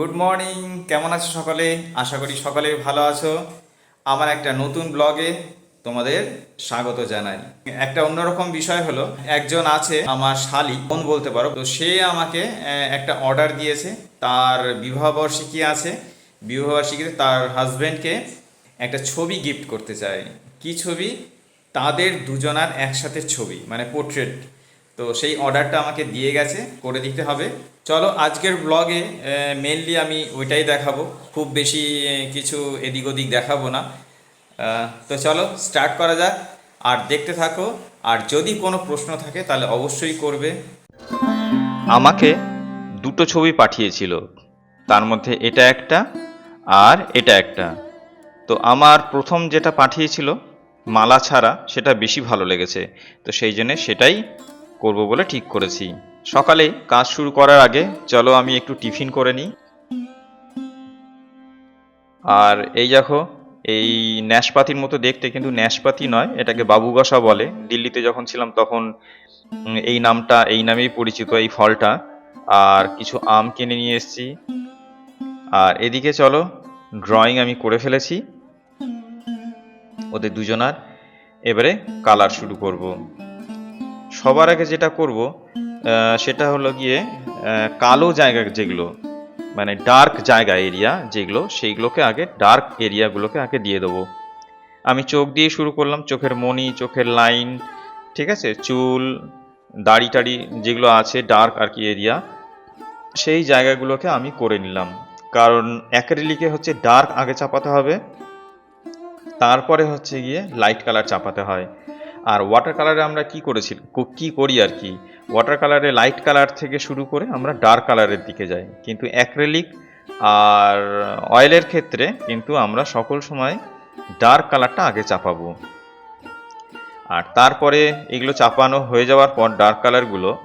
Good morning কেমন আছো সকলে? আশা করি সকলে ভালো আছো। আমার একটা নতুন ব্লগে তোমাদের স্বাগত জানাই। একটা অন্যরকম বিষয় হলো, একজন আছে আমার শালি বোন বলতে পারো। তো সে আমাকে একটা অর্ডার দিয়েছে। তার বিবাহবার্ষিকী আছে। বিবাহবার্ষিকীতে তার হাজবেন্ডকে একটা ছবি গিফট করতে চায় কি ছবি? তাদের দুজনার একসাথে ছবি মানে পোর্ট্রেট তো সেই অর্ডারটা আমাকে দিয়ে গেছে, করে দিতে হবে। চলো আজকের ব্লগে মেনলি আমি ওইটাই দেখাবো। খুব বেশি কিছু এদিক ওদিক দেখাবো না। তো চলো স্টার্ট করা যাক। আর দেখতে থাকো, আর যদি কোনো প্রশ্ন থাকে তাহলে অবশ্যই করবে। আমাকে দুটো ছবি পাঠিয়েছিল, তার মধ্যে এটা একটা আর এটা একটা। তো আমার প্রথম যেটা পাঠিয়েছিল, মালা ছাড়া, সেটা বেশি ভালো লেগেছে। তো সেই জন্য সেটাই করব বলে ঠিক করেছি। সকালে কাজ শুরু করার আগে চলো আমি একটু টিফিন করে নিই। আর এই দেখো, এই ন্যাশপাতির মতো দেখতে কিন্তু ন্যাশপাতি নয়, এটাকে বাবুগসা বলে। দিল্লিতে যখন ছিলাম তখন এই নামটা, এই নামেই পরিচিত এই ফলটা। আর কিছু আম কিনে নিয়ে এসেছি। আর এদিকে চলো ড্রয়িং আমি করে ফেলেছি। ওদের দুজনার। এবারে কালার শুরু করব। সবার আগে যেটা করব সেটা হলো গিয়ে কালো জায়গা যেগুলো মানে ডার্ক জায়গা এরিয়া যেগুলো, সেইগুলোকে আগে ডার্ক এরিয়াগুলোকে আগে দিয়ে দেবো। আমি চোখ দিয়ে শুরু করলাম, চোখের মনি চোখের লাইন ঠিক আছে? চুল, দাড়ি টাড়ি যেগুলো আছে ডার্ক আর কি এরিয়া সেই জায়গাগুলোকে আমি করে নিলাম। কারণ অ্যাক্রিলিকে হচ্ছে ডার্ক আগে চাপাতে হবে, তারপরে হচ্ছে গিয়ে লাইট কালার চাপাতে হয়। আর ওয়াটার কালারে আমরা কি করেছি? কো- করি আর কি? ওয়াটার কালারে লাইট কালার থেকে শুরু করে আমরা ডার্ক কালারের দিকে যাই। কিন্তু অ্যাক্রেলিক আর অয়েলের ক্ষেত্রে কিন্তু আমরা সকল সময় ডার্ক কালারটা আগে চাপাবো। আর তারপরে এগুলো চাপানো হয়ে যাওয়ার পর ডার্ক কালারগুলো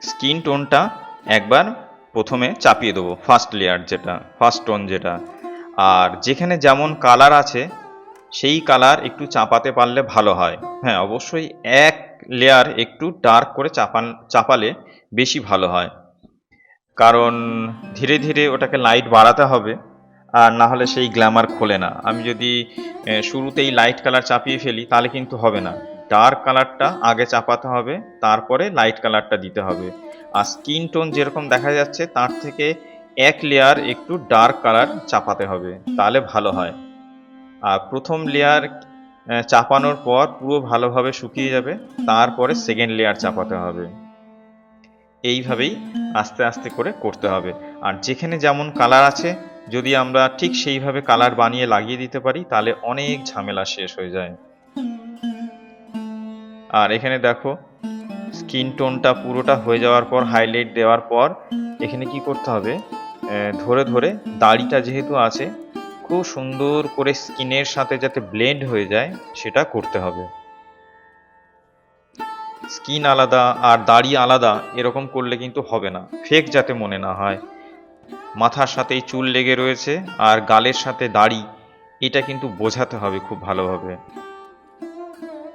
স্কিন টোনটা একবার প্রথমে চাপিয়ে দেবো ফার্স্ট লেয়ার যেটা ফার্স্ট টোন যেটা। আর যেখানে যেমন কালার আছে সেই কালার একটু চাপাতে পারলে ভালো হয়। হ্যাঁ অবশ্যই এক লেয়ার একটু ডার্ক করে চাপান, চাপালে বেশি ভালো হয়। কারণ ধীরে ধীরে ওটাকে লাইট বাড়াতে হবে, আর না হলে সেই গ্ল্যামার খোলে না। আমি যদি শুরুতেই লাইট কালার চাপিয়ে ফেলি, তাহলে কিন্তু হবে না। ডার্ক কালারটা আগে চাপাতে হবে, তারপরে লাইট কালারটা দিতে হবে। আর স্কিন টোন যেরকম দেখা যাচ্ছে, তার থেকে এক লেয়ার একটু ডার্ক কালার চাপাতে হবে, তাহলে ভালো হয়। আর প্রথম লেয়ার চাপানোর পর পুরো ভালোভাবে শুকিয়ে যাবে, তারপরে সেকেন্ড লেয়ার চাপাতে হবে। এইভাবেই আস্তে আস্তে করে করতে হবে। আর যেখানে যেমন কালার আছে, যদি আমরা ঠিক সেইভাবে কালার বানিয়ে লাগিয়ে দিতে পারি, তাহলে অনেক ঝামেলা শেষ হয়ে যায়। আর এখানে দেখো স্কিন টোনটা পুরোটা হয়ে যাওয়ার পর হাইলাইট দেওয়ার পর, এখানে কি করতে হবে? ধরে ধরে দাড়িটা যেহেতু আছে খুব সুন্দর করে স্কিনের সাথে যাতে ব্লেন্ড হয়ে যায়, সেটা করতে হবে। স্কিন আলাদা আর দাড়ি আলাদা এরকম করলে কিন্তু হবে না। ফেক যাতে মনে না হয়। মাথার সাথেই চুল লেগে রয়েছে আর গালের সাথে দাড়ি, এটা কিন্তু বোঝাতে হবে খুব ভালোভাবে।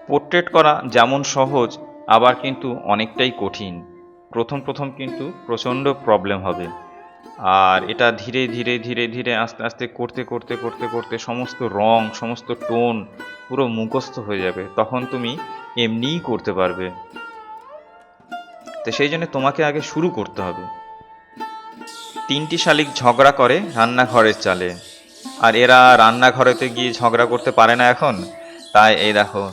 পোর্ট্রেট করা যেমন সহজ, আবার কিন্তু অনেকটাই কঠিন। প্রথম প্রথম কিন্তু প্রচণ্ড প্রবলেম হবে। আর এটা ধীরে ধীরে ধীরে ধীরে আস্তে আস্তে করতে করতে করতে করতে সমস্ত রং, সমস্ত টোন পুরো মুখস্থ হয়ে যাবে। তখন তুমি এমনিই করতে পারবে। তো সেই জন্য তোমাকে আগে শুরু করতে হবে। তিনটি শালিক ঝগড়া করে রান্নাঘরের চালে। আর এরা রান্নাঘরেতে গিয়ে ঝগড়া করতে পারে না এখন। তাই এই দেখো,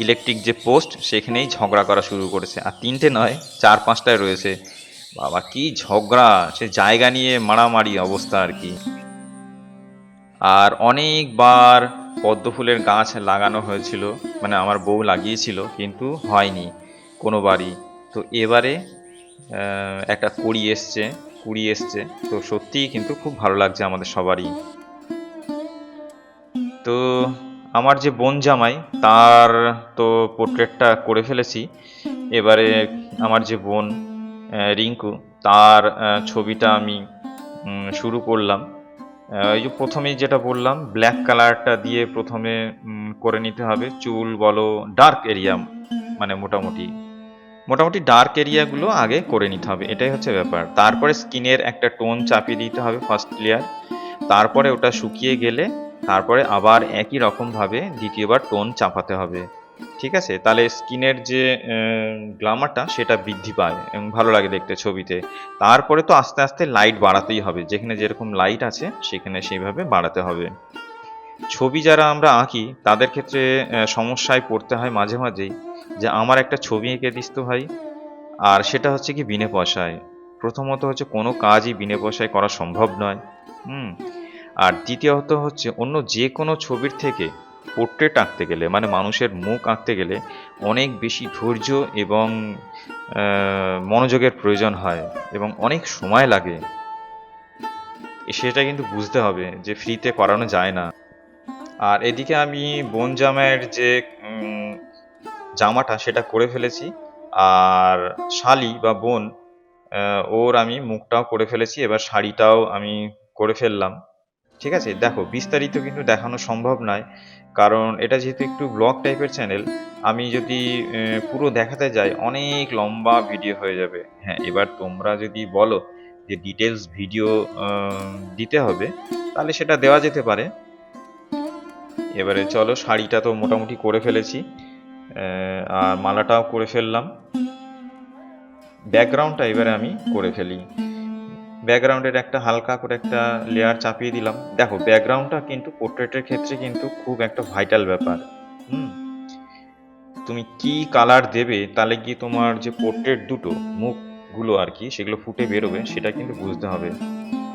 ইলেকট্রিক যে পোস্ট, সেখানেই ঝগড়া করা শুরু করেছে। আর তিনটে নয়, চার, পাঁচটায় রয়েছে। বাবা, কি ঝগড়া। সে জায়গা নিয়ে মারামারি অবস্থা আর কি। আর অনেকবার পদ্ম ফুলের গাছ লাগানো হয়েছিল মানে আমার বউ লাগিয়েছিল, কিন্তু হয়নি কোনোবারই। তো এবারে একটা কুড়ি এসছে কুড়ি এসছে। তো সত্যিই কিন্তু খুব ভালো লাগছে আমাদের সবারই। তো আমার যে বোন জামাই, তার তো পোর্ট্রেটটা করে ফেলেছি। এবারে আমার যে বোন রিঙ্কু, তার ছবিটা আমি শুরু করলাম। ওই যে প্রথমেই যেটা বললাম ব্ল্যাক কালারটা দিয়ে প্রথমে করে নিতে হবে চুল বলো ডার্ক এরিয়া মানে মোটামুটি। মোটামুটি ডার্ক এরিয়াগুলো আগে করে নিতে হবে, এটাই হচ্ছে ব্যাপার। তারপরে স্কিনের একটা টোন চাপিয়ে দিতে হবে ফার্স্ট লেয়ার তারপরে ওটা শুকিয়ে গেলে, তারপরে আবার একই রকমভাবে দ্বিতীয়বার টোন চাপাতে হবে। ঠিক আছে? তাহলে স্কিনের যে গ্লামারটা সেটা বৃদ্ধি পায়, এবং ভালো লাগে দেখতে ছবিতে। তারপরে তো আস্তে আস্তে লাইট বাড়াতেই হবে। যেখানে যেরকম লাইট আছে, সেখানে সেইভাবে বাড়াতে হবে। ছবি যারা আমরা আঁকি, তাদের ক্ষেত্রে সমস্যায় পড়তে হয় মাঝে মাঝেই যে, আমার একটা ছবি এঁকে দিস তো ভাই। আর সেটা হচ্ছে কি বিনে পয়সায়। প্রথমত হচ্ছে কোনো কাজই বিনে পয়সায় করা সম্ভব নয়। হুম? আর দ্বিতীয়ত হচ্ছে অন্য যে কোনো ছবির থেকে পোর্ট্রেট আঁকতে গেলে মানে মানুষের মুখ আঁকতে গেলে অনেক বেশি ধৈর্য এবং মনোযোগের প্রয়োজন হয় এবং অনেক সময় লাগে। সেটা কিন্তু বুঝতে হবে যে ফ্রিতে করানো যায় না। আর এদিকে আমি বোন জামাইয়ের যে জামাটা সেটা করে ফেলেছি। আর শালি বা বোন ওর আমি মুখটাও করে ফেলেছি। এবার শাড়িটাও আমি করে ফেললাম। ঠিক আছে? দেখো, বিস্তারিত কিন্তু দেখানো সম্ভব নয়। কারণ এটা যেহেতু একটু ব্লগ টাইপের চ্যানেল আমি যদি পুরো দেখাতে যাই, অনেক লম্বা ভিডিও হয়ে যাবে। হ্যাঁ এবার তোমরা যদি বলো যে ডিটেলস ভিডিও দিতে হবে, তাহলে সেটা দেওয়া যেতে পারে। এবারে চলো, শাড়িটা তো মোটামুটি করে ফেলেছি। আর মালাটাও করে ফেললাম। ব্যাকগ্রাউন্ডটা এবারে আমি করে ফেলি। ব্যাকগ্রাউন্ডের একটা হালকা করে একটা লেয়ার চাপিয়ে দিলাম। দেখো ব্যাকগ্রাউন্ডটা কিন্তু পোর্ট্রেটের ক্ষেত্রে কিন্তু খুব একটা ভাইটাল ব্যাপার। হুম? তুমি কি কালার দেবে, তাহলে কি তোমার যে পোর্ট্রেট দুটো, মুখগুলো আর কি, সেগুলো ফুটে বেরোবে, সেটা কিন্তু বুঝতে হবে।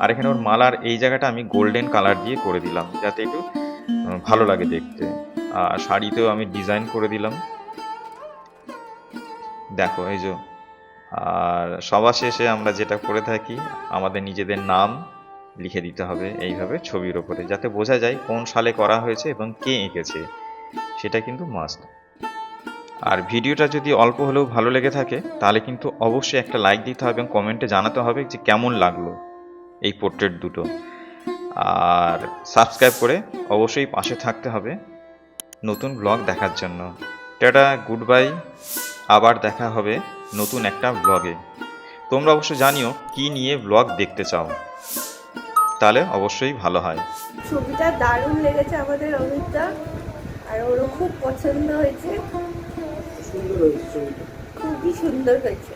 আর এখানে ওর মালার এই জায়গাটা আমি গোল্ডেন কালার দিয়ে করে দিলাম, যাতে একটু ভালো লাগে দেখতে। আর শাড়িতেও আমি ডিজাইন করে দিলাম। দেখো, এই যে আর সবার শেষে আমরা যেটা করে থাকি, আমাদের নিজেদের নাম লিখে দিতে হবে এইভাবে ছবির ওপরে, যাতে বোঝা যায় কোন সালে করা হয়েছে এবং কে এঁকেছে। সেটা কিন্তু মাস্ট আর ভিডিওটা যদি অল্প হলেও ভালো লেগে থাকে, তাহলে কিন্তু অবশ্যই একটা লাইক দিতে হবে এবং কমেন্টে জানাতে হবে যে কেমন লাগল এই পোর্ট্রেট দুটো। আর সাবস্ক্রাইব করে অবশ্যই পাশে থাকতে হবে। নতুন ব্লগ দেখার জন্য। টাটা গুড বাই আবার দেখা হবে নতুন একটা ব্লগে তোমরা অবশ্য জানিও কি নিয়ে ব্লগ দেখতে চাও। তাহলে অবশ্যই ভালো হয়। ছবিটা দারুণ লেগেছে আমাদের অমিতা আর ওরও খুব পছন্দ হয়েছে। সুন্দর হয়েছে ছবিটা। খুবই সুন্দর হয়েছে।